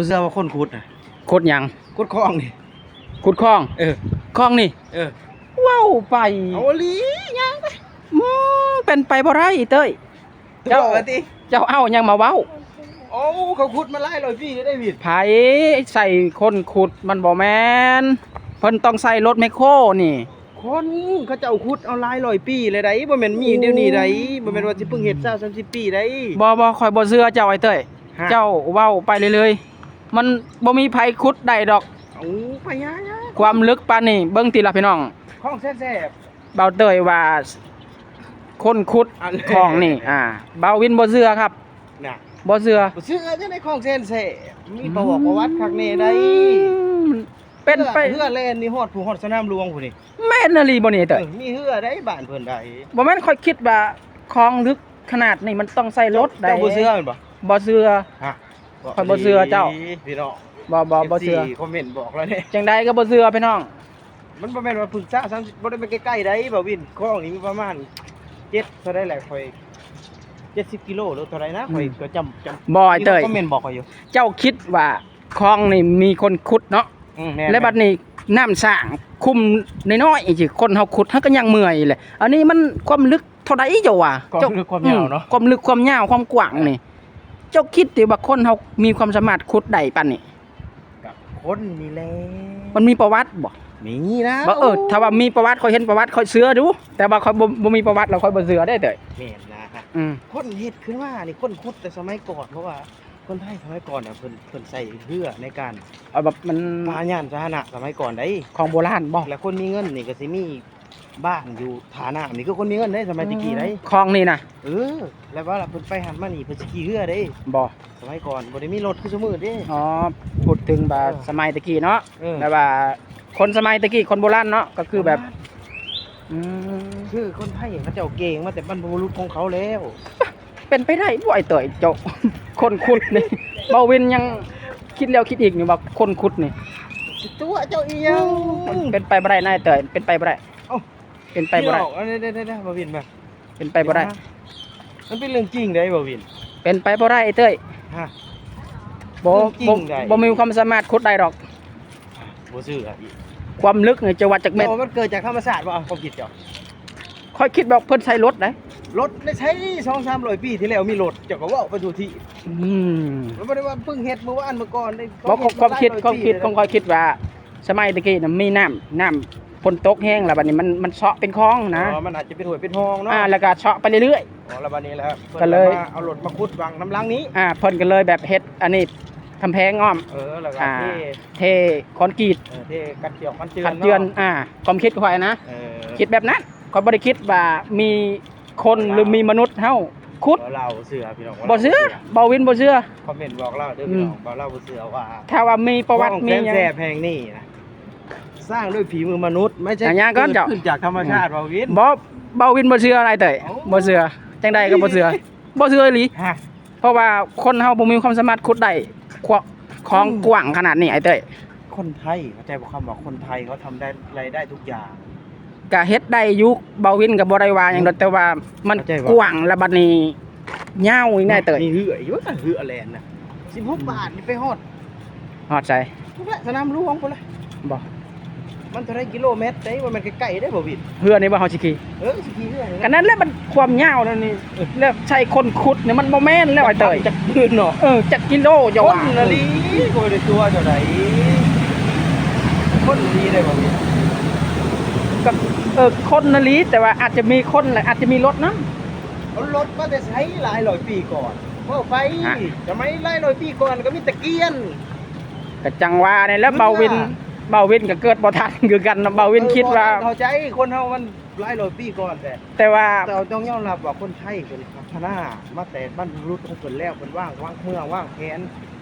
บ่เชื่อว่าคนขุดน่ะขุดหยังขุดคลองนี่ ขุดคลอง เออคลองนี่ เออว้าวไปเอาอีหลียังไปอืมเป็นไปบ่ได้เต้ย เจ้า เจ้าว่าติเจ้าเอาหยังมาเว้าโอ้เขาขุดมาหลายร้อยปีแล้วได้วิดไผใส่คนขุดมันบ่แม่นเพิ่นต้องใส่รถแมคโครนี่ คนเขาเจ้าขุดเอาหลายร้อยปีเลยได้บ่แม่นมีเดี๋ยวนี้ได้บ่แม่นว่าสิเพิ่งเฮ็ด20 30ปีได้บ่บ่ค่อยบ่เชื่อเจ้าไอ้เต้ย ฮะ เจ้าเว้าไปเรื่อยๆ มันบ่มีไผขุดได้ดอกเอาไปยะยะความลึกปานนี้เบิ่งติล่ะพี่น้องคลองแซ่บ เบาเต้ยว่าคนขุดอันของนี่ อ่า เบาวินบ่เชื่อครับๆน่ะบ่เชื่อบ่เชื่อจะในคลองแซ่บมีประวัติประวัติคักแน่ได้เป็นไปเฮือแล่นนี่ฮอดผู้ฮอดสนามหลวงผู้นี่แม่นอีหลีบ่นี่เต้ยเออมีเฮือได้บ้านเพิ่นได้บ่แม่นค่อยคิดว่าคลองลึกขนาดนี้มันต้องใส่รถได้เจ้าบ่เชื่อแม่นบ่บ่เชื่อฮะ ข้อยบ่เชื่อเจ้า พี่น้องบ่บ่บ่เชื่อ FC คอมเมนต์บอกแล้วเนี่ยจังใดก็บ่เชื่อพี่น้อง มันบ่แม่นว่าปรึกษา30บ่ได้ไปใกล้ๆได้บ่วินคลองนี้มีประมาณ7เท่าไดแหละข่อย70กิโลหรือเท่าไดนะข่อยก็จำจำบ่ไอ้เต้ยคอมเมนต์บอกข่อยอยู่เจ้าคิดว่าคลองนี่มีคนขุดเนาะ อืมแม่นและบัดนี้น้ำสร้างคุมน้อยๆสิคนเฮาขุดเฮาก็ยังเมื่อยแหละอันนี้มันความลึกเท่าใดเจ้าว่าความลึกความยาวเนาะ อืมความลึกความยาวความกว้างนี่ เจ้าคิดติว่าคนเฮามีความสามารถขุดได้ปานนี้กับคนนี่แหละมันมีประวัติบ่มีนะบ่เออถ้าว่ามีประวัติค่อยเห็นประวัติค่อยเชื่อดู แต่ว่าค่อยบ่บ่มีประวัติเราค่อยบ่เชื่อได้เด้อแม่นนะฮะอืมคนเฮ็ดขึ้นมานี่คนขุดแต่สมัยก่อนเพราะว่าคนไทยสมัยก่อนน่ะเพิ่นเพิ่นใส่เรือในการเอาแบบมันพาย่านสาธารณะสมัยก่อนได้ของโบราณบ่แล้วคนมีเงินนี่ก็สิมี บ้านอยู่ฐานะนี่คือคนมีเงินได้สมัยตะกี้ได้คลองนี่นะเออ แล้วว่าล่ะเพิ่นไปหันมานี่เพิ่นสิขี่เรือได้บ่สมัยก่อนบ่ได้มีรถคือซุมื้อเด้อ๋อพูดถึงแบบเออสมัยตะกี้เนาะเออแบบว่า คนสมัยตะกี้คนโบราณเนาะก็คือแบบอืมคือคนไทยเขาเจ้าเก่งมาแต่บรรพบุรุษของเขาแล้ว เป็นไปได้บ่ไอ้เตยเจ้าคนขุดนี่เบาวินยังคิดแล้วคิดอีกนี่ว่าคนขุดนี่ตัวเจ้าอีหยังมันเป็นไปบ่ได้นายเตยเป็นไปบ่ได้ เอ้าเป็นไปบ่ได้พี่น้องเอาเด้ๆๆๆบ่วินมาเป็นไปบ่ได้ มันเป็นเรื่องจริงได้บ่วิน เป็นไปบ่ได้ไอ้เตยฮะบ่เรื่องจริบ่งได้บ่มีความสามารถขุดได้ดอกบ่ซื่ออะอีความลึกนี่จะวัดจากเม็ดเมันเกิดจากธรรมชาติบ่เอาความคิดเจ้าค่อยคิดบอกเพิ่นใช้รถได้รถได้ใช้2-300ปีที่แล้วมีรถเจ้าก็เว้าไปทุกที่อืมมันบ่ได้ว่าเพิ่งเฮ็ดเมื่อวานเมื่อก่อนได้บ่ความความคิดความคิดของค่อยคิดว่า สมัยตะกี้น่ะมีน้ำน้ำ ฝนตกแห้งแล้วบัดนี้มันมันเซาะเป็นคลองนะอ๋อมันอาจจะเป็นห้วยเป็นห้องเนาะอ่าแล้วก็เซาะไปเรื่อย อ๋อแล้วบัดนี้แล้วพิ่นก็เลยมาเอารถมาขุดวางน้ำล้างนี้ ๆอ่าเพิ่นก็เลยแบบเฮ็ดอันนี้ทำแพงอ้อม เออแล้วก็อ่าเท่เทคอนกรีตเออเท่กันเจียวกันเจือนขัดเจือนอ่าความคิดข่อยนะ เออคิดแบบนั้นข่อยบ่ได้คิดว่ามีคนหรือมีมนุษย์เฮาขุดบ่เล่าเสือพี่น้องบ่เชื่อบ่วินบ่เชื่อ คอมเมนต์บอกเล่าเด้อพี่น้องบ่เล่าบ่เสือว่าถ้าว่ามีประวัติห้องมีหยังแสบแห่งนี้นะ สร้างด้วยฝีมือมนุษย์ ไม่ใช่อย่างนั้นก็เจ้า ขึ้นจากธรรมชาติบ่วิน บ่บ่วินบ่เชื่ออะไรเต้ยเอ้าบ่เชื่อจังใดก็บ่เชื่อบ่เชื่ออีหลีฮะเพราะว่าคนเฮาบ่มีความสามารถขุดได้ควของกว้างขนาดนี้ไอ้เต้ยคนไทยเข้าใจบ่คำว่าคนไทยเขาทำได้อะไรได้ทุกอย่าง ก็เฮ็ดได้อยู่เบาวินก็บ่ได้ว่าหยังดอกแต่ว่ามันเข้าใจว่ากว้างและบัดนี้ยาวอีกแน่เต้ยนี่เหืออยู่แต่เหือแลนด์นะ16 บาทนี่ไปฮอดฮอดใจทุกละสนามหลวงพุ่นละบ่ มันเท่าไรกิโลเมตรได้ว่ามันใกล้ๆได้บ่วินเฮือนี่บ่เฮาสิขี่เออสิขี่เหือก็นั้นแหละมันความยาวแล้วนี่แล้วใช้คนขุดเนี่ยมันบ่แม่นแล้วไอ้เต้ยจากพื้นเนาะเออจักกิโลจะคว่านละลีก็บ่ได้ตัวเท่าไหร่คนละลีได้บ่วินก็เออคนนาลีแต่ว่าอาจจะมีคนแหละอาจจะมีรถนํเอารถมาแต่ใช้หลายร้อยปีก่อนเมื่อไปฮะสมัยหลายร้อยปีก่อนก็มีตะเกียน ก็จังว่านี่แหล้วเบาวินมันว่า เบาวินก็เกิดบ่ทันคือกันนะเบาวินคิดว่าเออเข้าใจคนเฮามันหลายร้อยปีก่อนแต่แต่ว่าแต่เราต้องยอมรับว่าคนไทยเป็นพัฒนามาแต่บรรพบุรุษของเพิ่นแล้วเพิ่นว่างวางเมืองว่างแผน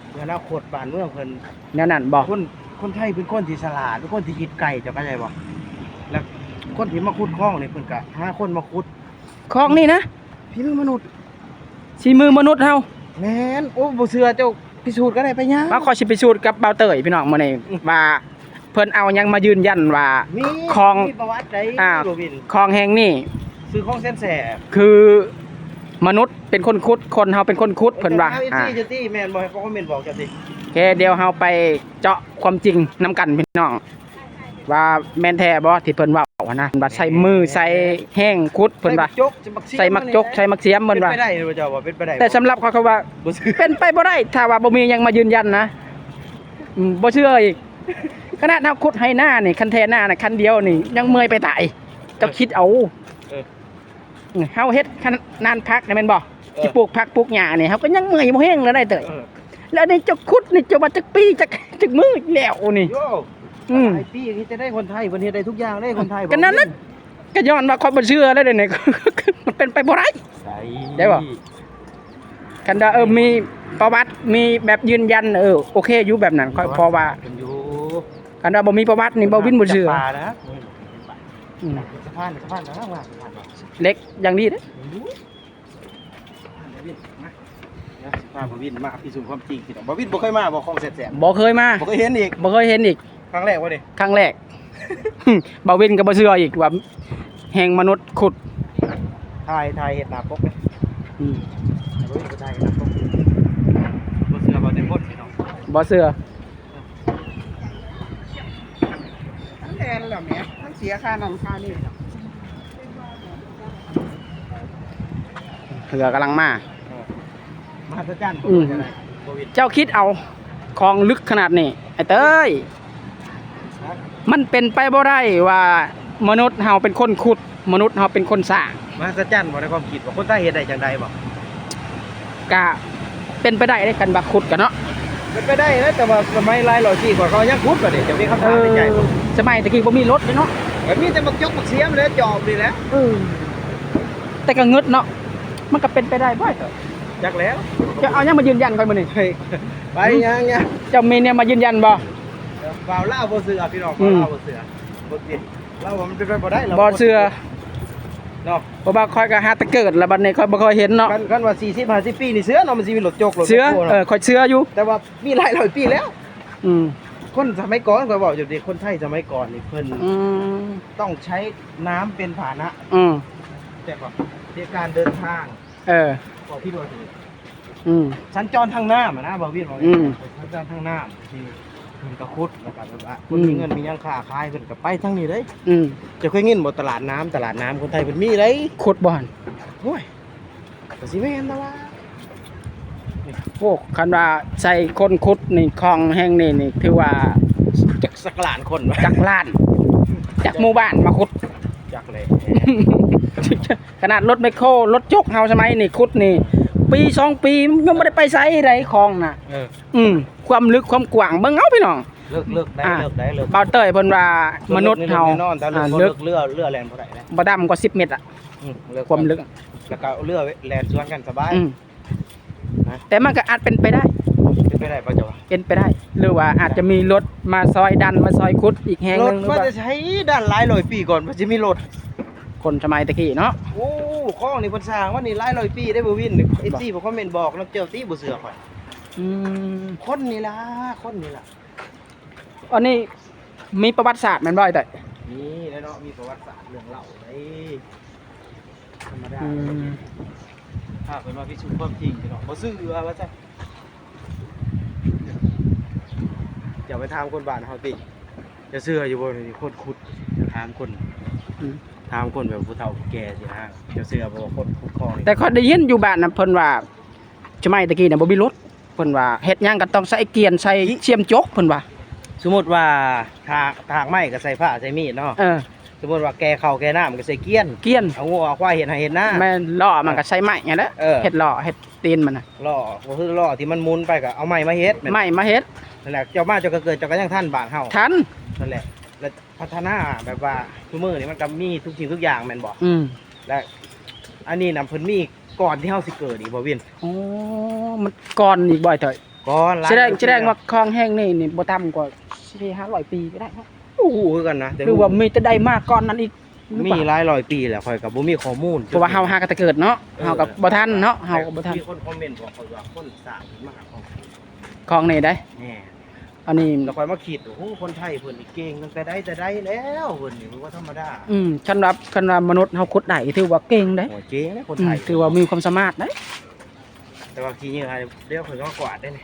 เพื่ออนาคตบ้านเมืองเพิ่นแนวนั้นบ่คนคนไทยเป็นคนที่ฉลาดเป็นคนที่คิดไกลเจ้าเข้าใจบ่แล้วคนที่มาขุดคลองนี่เพิ่นก็หาคนมาขุดของนี่นะพี่มือมนุษย์สีมือมนุษย์เฮาแม่นโอ้บ่เชื่อเจ้าพิสูจน์ก็ได้ไปยังมาขอสิไปสูตรกับเบาเตยพี่น้องมื้อนี้ว่า เพิ่นเอาหยังมายืนยันว่า มีของ มีประวัติใดอ่า โรบินของแห่งนี้ซื้อของเส้นแสบคือมนุษย์เป็นคนขุดคนเฮาเป็นคนขุดเพิ่นว่าอ่าอ่าจี้จะจี้แม่นบ่ให้คอมเมนต์บอกจังสิเคเดี๋ยวเฮาไปเจาะความจริงน้ำกันพี่น้อง ว่าแม่นแท้บ่ที่เพิ่นเว้าอะนะว่าใส่มือใส่แห้งคุดเพิ่นว่าใส่มักจกเสียใส่มักจกใส่มักเสียมมัเพิ่นว่าเป็นไปได้หรือเปล่าว่าเป็นไปได้แต่สำหรับเขาเขาว่า บ่ซื้อเป็นไปบ่ได้ถ้าว่าบ่มีหยังมายืนยันนะอืมบ่เชื่ออีก ขนาดเฮาขุดให้หน้านี่คันแท้หน้าน่ะคันเดียวนี่ ยังเมื่อยไปตายเจ้าคิดเอาเออ เฮาเฮ็ดขนาดนานพักนี่แม่นบ่สิปลูกผักปลูกหญ้านี่เฮาก็ยังเมื่อยบ่แห้งแล้วได้เตยเออแล้วนี่เจ้าขุดนี่เจ้าว่าจักปีจักจักมือแล้วนี่ โย่อืมไอ้พี่นี่จะได้คนไทยเพิ่นเฮ็ดได้ทุกอย่างได้คนไทยก็นั่นน่ะก็ย้อนว่าความบ่เชื่อแล้วเดี๋ยวนี้มันเป็นไปบ่ได้ใส่ได้บ่ คันว่าเออมีประวัติมีแบบยืนยันเออโอเคอยู่แบบนั้นค่อยพอว่าเพิ่น อยู่คันว่าบ่มีประวัตินี่บ่วินบ่เชื่อจับปลานะอืมสะพานสะพานนะว่าสะพานเล็กอย่างดีเด้อนะสะพานบ่วินมาพิสูจน์ความจริงพี่น้องบ่วินบ่เคยมาบ่คลองแสบบ่เคยมาๆบ่เคยเห็นอีกบ่เคยเห็นอีกครั้งแรกวะนี่ครั้งแรกบ่เว้นก็บ่เชื่ออีกว่าแห่งมนุษย์ขุดถ่ายถ่ายเห็ดหนาปกเลยอืมบ่วินบ่ถ่ายเห็ดหนาปกบ่เสือบ่ได้หมดพี่น้องบ่เชื่อ แทนเหรอแม่มัน เสียค่านั่นค่านี่เรือกำลังมา มหัศจรรย์อืมบ่วินเจ้าคิดเอาของลึกขนาดนี้ ไอ้เต้ยนะมันเป็นไปบ่ได้ว่ามนุษย์เฮาเป็นคนขุด มนุษย์เฮาเป็นคนสร้างมหัศจรรย์บ่ในความคิดว่าคนไทยเฮ็ดได้จังไดบ่ก็เป็นไปได้ได้กันบักขุดกันเนาะ เป็นไปได้นะแต่ว่าสมัยหลายร้อยปีกว่าเขายังขุดบ่นี่จะมีคำถามในใจผมสมัยตะกี้บ่มีรถเลยเนาะแบบมีแต่มักยกมักเสียมแล้วจอบนี่แหละแต่ก็เงึดเนาะมันก็เป็นไปได้บ่อยจักแล้วจะเอายังมายืนยันก่อนมื้อนี้ไปไปยังยังเจ้ามีเนี่ยมายืนยันบ่บ่าวลาวบ่เสือพี่น้องอืบ่าวมลาวบ่เสือบ่ติดเราว่ามันเป็นไปบ่ได้เราบ่เชื่อ เนาะเพราะว่าค่อยก็หาแต่เกิดแล้วบัดนี้ค่อยบ่ค่อยเห็นเนาะกันกันว่า 40 50ปีนี่เสือเนาะมันสิมีรถจกรถเชื่อแมคโครเอเนาะอค่อยเชื่ออยู่ แต่ว่ามีหลายร้อยปีแล้ว อืมคนสมัยก่อนก็บอกอยู่ดีคนไทยสมัยก่อนนี่เพิ่นอืมต้องใช้น้ำเป็นพาหนะ อืมแต่ว่าในการเดินทาง เออบอกพี่ด้วยสิอืมสัญจรทางน้ำอะนะบอกพี่บอกอืมสัญจรทางน้ำที่ เพิ่นก็คุดแล้วก็แบบว่าคอืนมมีเงินมีหยังค้าขายเพิ่นก็ไปทางนี้เลยอืมจะเคยเงินบ่ตลาดน้ำตลาดน้ำคนไทยเพิ่นมีเลยขุดบ่หั่นโอ้ยก็สิแม่นแต่ว่าโอ้คันว่าใส่คนขุดนี่คลองแห่งนี้นี่ถือว่าจักสักล้านคนวะจักล้านจากหมู่บ้านมาขุด จักเลย ขนาดรถไมคโครรถจกเฮาสมัยนี่ขุดนี่ ปีสองปียังไม่ได้ไปไสไรคลองน่ะ เออ อืม ความลึกความกว้างเบิ่งเอาพี่น้อง เลิกเลิกได้อ่า เลิกได้เลิกเบาเต้ยเพิ่นว่ามนุษย์เฮาแน่นอนแต่เลิอ่ากเลิลึกกเรือเรือแลนบ่ได้นะบ่ดำกว่า10 เมตรอะอืมเลิกความลึกแล้วก็เรือแลนสวนกันสบาย อืมนะ แต่มันก็อาจเป็นไปได้ เป็นไปได้ป่ะจ๊ะเป็นไปได้ หรือว่าอาจจะมีรถมาซอยดันมาซอยขุดอีกแห่งรหถนึงหรือมันว่าจะใช้ด้านหลายร้อยปีก่อนมันจะมีรถคนสมัยตะกี้เนาะโอ้ข้องนี่เพิ่นสร้างว่านี่หลายร้อยปีได้บ่วิน FC บ่คอมเมนต์บอกน้ำเจ้าตีบ่เสือข่อย อืมคนนี่ล่ะคนนี่ล่ะอันนี้มีประวัติศาสตร์แมันบ่อยแต่นี่แหล้วเนาะมีประวัติศาสตร์เรื่องเล่าไอ้ธรรมดาอืมถ้าเพิ่นว่าพิสูจน์ความจริงพี่น้องบ่เสือว่าซั่นอย่าไปถามคนบ้านเฮาติจะเสืออยู่บ่นี่คนขุดจะถามคนอืมถามคนแบบผู้เฒ่าผู้แก่สินะจะเสือบ่ว่าคนขุดคลองนี่แต่เขาได้ยินอยู่บ้านนะเพิ่นว่าสมัยตะกี้น่ะบ่มีรถเพิ่นว่าเฮ็ดหยังก็ต้องใส่เกียนใส่เสียมจกเพิ่นว่าสมมติว่าถากถากไม้ก็ใส่ผ้าใส่มีดเนาะเออสมมติว่าแกเข่าวแกน้ำก็ใส่เกี้ยนเกียนเอางัวเอาควายเห็นให้เห็นหน้า แม่นล้อมันก็ใช้ไม้ไงแหละเออ เฮ็ดล้อเฮ็ดตีนมันน่ะล่อก็คือล่อที่มันหมุนไปก็เอาไม้มาเฮ็ดแม่นไม้มาเฮ็ดนั่นแหละเจ้ามาเจ้าก็เกิดเจ้าก็ยังท่านบาทเฮาทันนั่นแหละแล้วพัฒนาแบบว่าทุกมือนี่มันก็มีทุกสิ่งทุกอย่างแม่นบ่อืมและอันนี้นำเพิ่นมี ก่อนที่เฮาสิเกิดอีกบ่วินโอ้มันก่อนอีกบ่อยเถอะก่อนหลยแสดงแสดงว่าคลองแห้งนี่นี่บ่ต่ำกว่า4 500ปีก็ได้เนาะโอ้โหคือกันนะแต่หรือว่ามีแต่ได้มากก่อนนั้นอีกหรือมีเปล่า หลายร้อยปีแหละข่อยก็บ่มีข้อมูลเพราะว่าเฮาหากันแต่เกิดเนาะเฮากับบ่ทันเนาะเฮาก็บ่ทันมีคนคอมเมนต์บอกข่อยว่าคนสร้างขึ้นมาหาของคลองนี่ได้ แหน่ อันนี้ แล้วค่อยมาคิดโอ้โหคนไทยเพิ่นนี่เก่งตั้งแต่ใดแต่ใดแล้วเพิ่นนี่มันว่าธรรมดาอืมคันว่าคันว่ามนุษย์เฮาขุดได้ถือว่าเก่งเด้โอ้เก่งนะคนอืไทมยถือว่ามีความสามารถเด้แต่ว่าขี้เหงื่อเดี๋ยวเพิ่นก็มากวาดได้นี่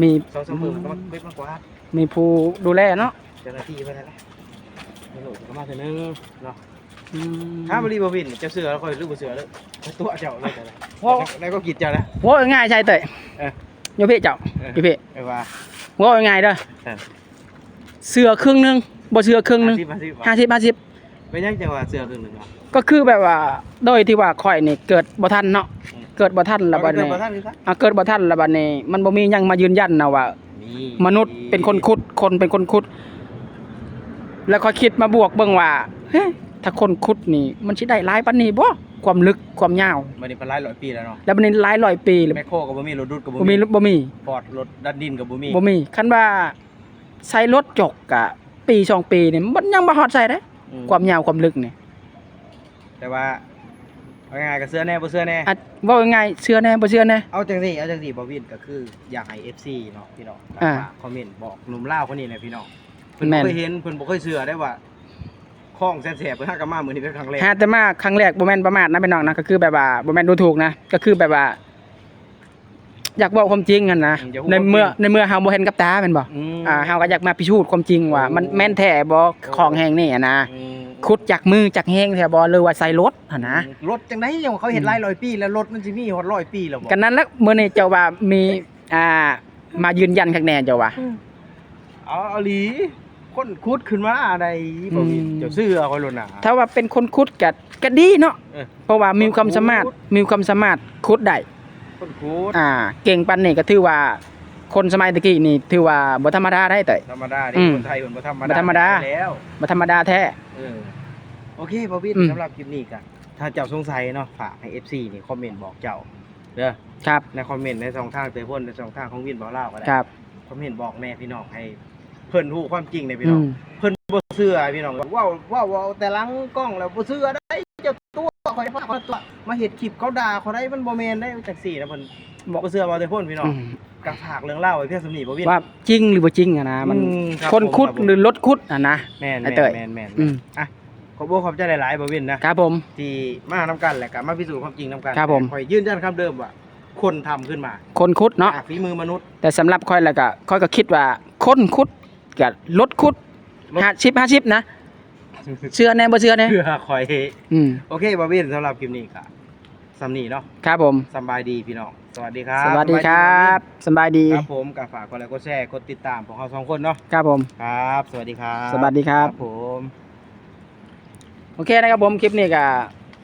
มีสองสามมือมันก็มาเว็บมากกว่ามีผู้ดูแลเนาะเจ้าหน้าที่ไปแล้วนะไม่รู้ก็มาเถอะนึงเนาะอืมถ้าบริบวินเจ้าเสือแล้วค่อยรู้บ่เสือแล้วตัวเจ้าเลยแต่ละว้าวแล้วก็กินเจ้านะ โว้ง่ายใช่เตยเออโยเพ่เจ้าเออโยเพ่ไอ้ว่า โว้ง่ายเด้อเออเสือครึ่งหนึงบ่เสือครึ่งหนึงสิบห้าสิบห้าสิบห้าสิบไม่ยังจังว่าเสือครึ่งหนึ่งอะก็คือแบบว่าโดยที่ว่าข่อยนี่เกิดบ่ทันเนาะอืมเกิดบ่ทันแล้วบัดนี้เอาไปเกิดบ่ทันคือครับอะเกิดบ่ทันแล้วบัดนี้มันบ่มีหยังมายืนยันนะว่านี่มนุษย์เป็นคนขุด คนเป็นคนขุด แล้วค่อยคิดมาบวกเบิ่งว่าเฮ้ยถ้าคนขุดนี่ มันสิได้หลายปานนี้บ่ ความลึกความยาวมันนี่เป็นหลายร้อยปีแล้วเนาะแล้วมันนี่หลายร้อยปีเลยแมคโครก็บ่มีรถดุดก็บ่บ่มีบ่มีฟอร์ดรถดันดินก็บ่มีบ่มีคันว่าใช้รถจกกะปีสองปีนี่มันยังบ่ฮอดใส่เด้อืความยาวความลึกนี่แต่ว่าเอาง่ายๆก็เสื้อแน่บ่เสื้อแน่ อะเว้าง่ายๆเชื่อแน่บ่เชื่อแน่ เอาจังซี่เอาจังซี่บ่วินก็คืออยากให้ FC เนาะพี่น้องอ่าฝากคอมเมนต์บอกหนุ่มลาวคนนี้แหละพี่น้องเพิ่นแม่บ่น เคยเห็นเพิ่นบ่เคยเชื่อได้ว่า คลองแสนแสบเพิ่นหากนมามื้อนี้เป็นครั้งแรกหาแต่มาครั้งแรกบ่แม่นประมาทนะพี่น้องนะก็คือแบบว่าบ่แม่นดูถูกนะก็คือแบบว่า อยากบอกความจริงกันนะในเมื่อในเมื่อเฮาบ่เห็นกับตาแม่นบ่อืมอ่าเฮาก็อยากมาพิสูจน์ความจริงว่า มันแม่นแท้บ่ของแห่งนี่อะนะอืมขุดจากมือจากแห้งแท้บ่หรือว่าใส่รถหั่นนะรถจังได๋ยังว่าเขาเห็นหลายร้อยปี แล้วรถมันสิมีฮอดร้อยปีแล้วบ่กันนั้นแล้วมื้อนี้เจ้าว่ามีอ่ามายืนยันข้างแน่เจ้าว่าเอาเอาหลี คนคุดขึ้นมาอะไรบ่มีอืม เจ้าเสื้อคอยโลดหนา ถ้าว่าเป็นคนขุดก็ก็ดีเนาะเออ เพราะว่ามีความสามารถขุดมีความสามารถขุดได้คนคุดอ่า เก่งปานนี้ก็ถือว่า คนสมัยตะกี้นี่ถือว่าบ่ธรรมดาได้เตยธรรมดาอืนี่มคนไทยคนบ่ธรรมบ่ดาธรรมดา แล้วบ่ธรรมดาแท้ เออโอเคบ่วินอืม สำหรับคลิปนี้ก็ถ้าเจ้าสงสัยเนาะฝากให้ FC นี่คอมเมนต์บอกเจ้าเด้อครับในคอมเมนต์ในสองทางเตยพ่นในสองทางของวินบ่เล่าก็ได้ ครับคอมเมนต์บอกแม่พี่น้องให้ เพิ่นรู้ความจริงในพี่อืน้องมเพิ่นบ่เชื่อพี่น้องว้าวว้าวว้าวแต่หลังกล้องแล้วบ่เชื่อได้เจ้าตัวคอยพาคอยตัวมาเฮ็ดคลิปเขาด่าเขาได้มันบ่แม่นได้จังซี่นะเพิ่นบ่เชื่อบ่แต่พ่นพี่น้องอืมกะฝากเรื่องเล่าไว้เพียงสำนีบ่วินว่าจริงหรือบ่จริงอะนะมันอืมรับคนคุดผมหรือรถคุดอะนะแม่นไอ้แม่นเต้ยแม่นแม่นอืมอะขอบคุณขอบใจหลายๆบ่วินนะครับผมที่มานํกันแหละก็มาพิสูจน์ความจริงนํกันครับผมคอยยืนยันคำเดิมว่าคนทำขึ้นมา คนคุดเนาะอะฝีมือมนุษย์ แต่สำหรับค่อยแล้วก็ค่อยก็คิดว่าคนคุด กับรถคุดรถ50 50นะเชื่อแน่บ่เชื่อแน่เพื่อคอย อืมโอเคบ่วินสำหรับคลิปนี้ก็สำนีเนาะครับผม สำบายดีพี่น้อง สวัสดีครับสวัสดีครับสำบายดี ครับผมก็ฝากกดไลค์กดแชร์กดติดตามพวกเราสองคนเนาะครับผม ครับ สวัสดีครับสวัสดีครับ ผม โอเคนะครับผมคลิปนี้ก็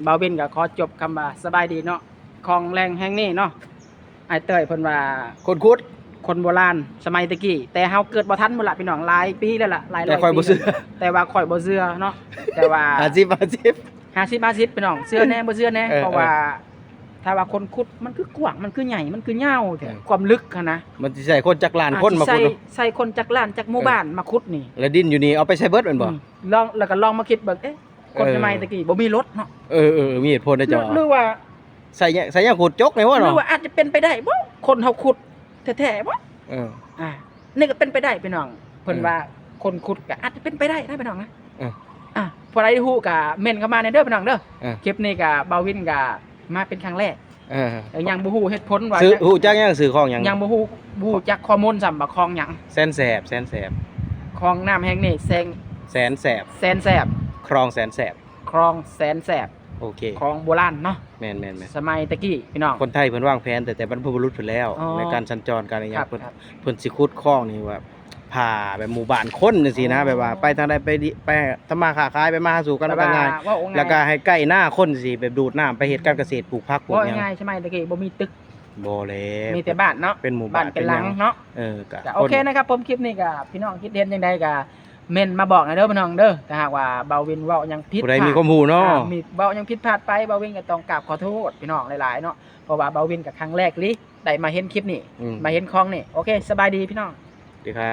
เบาบินก็ขอจบคำว่าสบายดีเนาะของแรงแห่งนี้เนาะไอ้เต้ยเพิ่นว่าคนคุด คนโบราณสมัยตะกี้แต่เฮาเกิดบ่ทันหมดละพี่น้องหลายปีแล้วล่ะหลายร้แต่อยคอยบ่ปีเชื่อ แต่ว่าข่อยบ่เชื่อเนาะแต่ว่า อาชีพอาชีพ50 50พี่น้องเชื่อแน่บ่เชื่อแน่เออเพราะว่า ถ้าว่าคนขุดมันคือกว้างมันคือใหญ่มันคือยาวเออ ความลึกอะนะมันสิใส่คนจักรลานคนมาใส่คุดเนาะใส่คนจากล้านจากหมู่บ้านมาขุดนี่แล้วดินอยู่นี่เอาไปใช้เบิดแม่นบ่ อืมลองแล้วก็ลองมาคิดเบิ่งเอ๊ะคนเออ สมัยตะกี้บ่มีรถเนาะเออเออมีเหตุผลนะหรืจ๊ะอหรือว่าใส่เนี่ยใส่ยังขุดจกเลยว่าหรืเนาะ อว่าอาจจะเป็นไปได้บ่คนเฮาขุด แท้ๆบ่เออ อ่านี่ก็เป็นไปได้พี่น้องเพิ่นเออว่าคนขุดก็อาจจะเป็นไปได้นะพี่น้องนะเอออะพอได้ฮู้ก็เม่นเข้ามาในเด้อพี่น้องเด้อเออ คลิปนี้ก็เบาวินก็มาเป็นครั้งแรกเออแต่ยังบ่ฮู้เหตุผลว่าซื้อหูจักยังซื้อของหยังยังบ่ฮู้บ่ฮู้จักข้อมูลซ้ำว่าคลองหยังแสนแสบแสนแสบคลองน้ำแห่งนี้แซงแสนแสบแสนแสบครองแสนแสบคลองแสนแสบ โอเคคลองโบราณเนาะแม่นแม่นแม่นสมัยตะกี้พี่น้อง คนไทยเพิ่นวางแผนแต่แต่บรรพบุรุษเพิ่นแล้ว อ๋อในการสัญจรการอะไรอย่างครับเพิ่นครับ เพิ่นสิขุดคลองนี่ว่าผ่าแบบหมู่บ้านคนจังซี่นะอ๋อแบบว่าไปทางใดไปดิไปทำมาค้าขายไปมาหาสู่กันแต่ก็ง่ายว่าโอ้ง่ายแล้วก็ให้ใกล้หน้าคนสิแบบดูดน้ำไปเฮ็ดการเกษตรปลูกผักปลูกว่าหยังง่ายใช่ไหมตะกี้บ่มีตึกบ่แล้วมีแต่บ้านเนาะเป็นหมู่บ้าบ้านนเป็นหลังหยังเนาะ เออก็ก็โอเคนะครับผมคลิปนี้ก็พี่น้องคิดเห็นจังใดก็ เม่นมาบอกหนะเด้อพี่น้องเด้อถ้าหากว่าเบาวินเว้ายังผิดผู้ใดพลามีความรู้เนาะอ่ามีเบายังผิดพลาดไปเบาวินก็ต้องกราบขอโทษพี่น้องหลายๆเนาะเพราะว่าเบาวินกับครั้งแรกลิได้มาเห็นคลิปนี้อืมมาเห็นคลองนี่โอเคสบายดีพี่น้องสวัสดีครับ